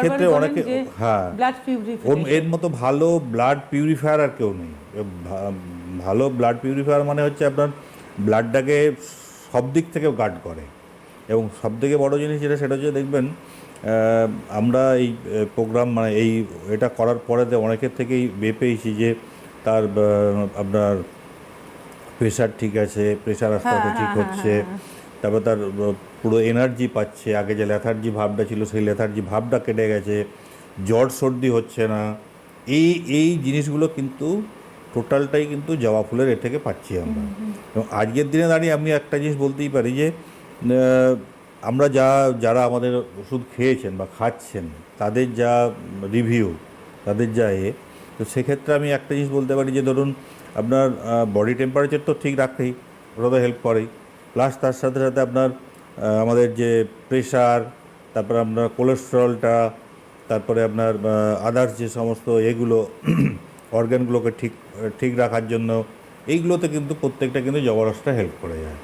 ক্ষেত্রে অনেকে হ্যাঁ। এর মতো ভালো ব্লাড পিউরিফায়ার আর কেউ নেই। ভালো ব্লাড পিউরিফায়ার মানে হচ্ছে আপনার ব্লাডটাকে সব দিক থেকে গার্ড করে। এবং সব থেকে বড় জিনিস যেটা সেটা হচ্ছে দেখবেন আমরা এই প্রোগ্রাম মানে এই এটা করার পরেতে অনেকের থেকেই বে পেয়েছি যে তার আপনার প্রেশার ঠিক আছে প্রেশার আস্তে আস্তে ঠিক হচ্ছে। তারপর তার পুরো এনার্জি পাচ্ছে। আগে যে লেথার্জি ভাবটা ছিল সেই লেথার্জি ভাবটা কেটে গেছে। জ্বর সর্দি হচ্ছে না। এই এই জিনিসগুলো কিন্তু টোটালটাই কিন্তু জবা ফুলের এ থেকে পাচ্ছি আমরা। এবং আজকের দিনে দাঁড়িয়ে আমি একটা জিনিস বলতেই পারি যে আমরা যা যারা আমাদের ওষুধ খেয়েছেন বা খাচ্ছেন তাদের যা রিভিউ তাদের যা এ তো সেক্ষেত্রে আমি একটা জিনিস বলতে পারি যে ধরুন আপনার বডি টেম্পারেচার তো ঠিক রাখতেই ওটা তো হেল্প করেই। প্লাস তার সাথে সাথে আপনার আমাদের যে প্রেশার তারপরে আপনার কোলেস্ট্রলটা তারপরে আপনার আদার্স যে সমস্ত এগুলো অর্গানগুলোকে ঠিক ঠিক রাখার জন্য, এইগুলোতে কিন্তু প্রত্যেকটা কিন্তু জবরদস্ত হেল্প করে যায়।